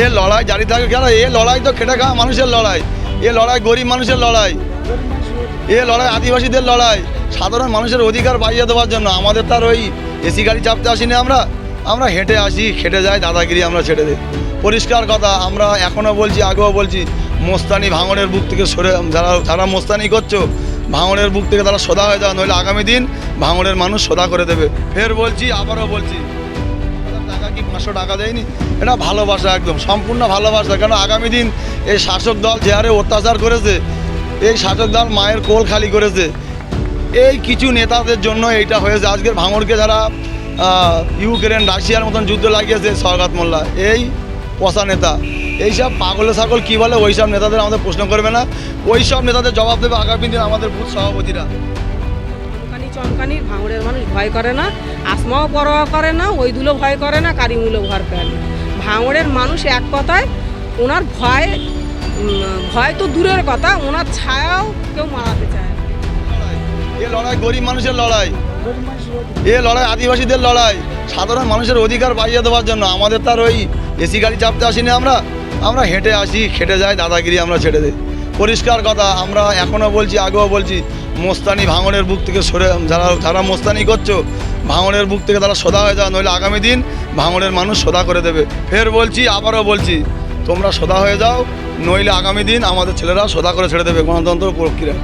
এ লড়াই জারি থাকে কেন? এ লড়াই তো খেটে খাওয়া মানুষের লড়াই। এ লড়াই গরিব মানুষের লড়াই। এ লড়াই আদিবাসীদের লড়াই। সাধারণ মানুষের অধিকার পাইয়ে দেওয়ার জন্য আমাদের তার ওই এসি গাড়ি চাপতে আসিনি আমরা। আমরা হেঁটে আসি, খেটে যাই, দাদাগিরি আমরা ছেড়ে দিই। পরিষ্কার কথা, আমরা এখনও বলছি, আগেও বলছি, মোস্তানি ভাঙনের বুক থেকে সরে, যারা যারা মোস্তানি করছ, ভাঙনের বুক থেকে তারা সোদা হয়ে যাওয়া নইলে আগামী দিন ভাঙনের মানুষ সোদা করে দেবে। ফের বলছি, আবারও বলছি। পাঁচশো টাকা দেয়নি। এটা ভালোবাসা একদম, সম্পূর্ণ ভালোবাসা। কেন আগামী দিন এই শাসক দল যে হারে অত্যাচার করেছে, এই শাসক দল মায়ের কোল খালি করেছে। এই কিছু নেতাদের জন্য এইটা হয়েছে। আজকের ভাঙড়কে যারা ইউক্রেন, রাশিয়ার মতন যুদ্ধ লাগিয়েছে সরকাত মোল্লা, এই পশা নেতা। এইসব পাগলে ছাগল কী বলে? ওই সব নেতাদের আমাদের প্রশ্ন করবে না। ওই সব নেতাদের জবাব দেবে আগামী দিন আমাদের বুথ সভাপতিরা। চমকানির ভাঙড়ের মানুষ ভয় করে না, আসমাও পরোয়া করে না ওই দুলো ভয় করে না কারিমুলো ভয় করে না। ভাঙড়ের মানুষ এক কথায়, ওনার ভয় ভয় তো দূরের কথা, ওনার ছায়াও কেউ মারাতে চায় এ লড়াই গরিব মানুষের লড়াই। এ লড়াই আদিবাসীদের লড়াই। সাধারণ মানুষের অধিকার পাইয়ে দেওয়ার জন্য আমাদের তার ওই এসি গাড়ি চাপতে আসিনি আমরা। আমরা হেঁটে আসি, খেটে যাই, দাদাগিরি আমরা ছেড়ে দিই। পরিষ্কার কথা, আমরা এখনও বলছি, আগেও বলছি মোস্তানি ভাঙনের বুক থেকে সরে, যারা যারা মোস্তানি করছ, ভাঙনের বুক থেকে তারা সদা হয়ে যাও, নইলে আগামী দিন ভাঙনের মানুষ সদা করে দেবে। ফের বলছি, আবারও বলছি, তোমরা সদা হয়ে যাও, নইলে আগামী দিন আমাদের ছেলেরা সদা করে ছেড়ে দেবে গণতন্ত্র প্রক্রিয়া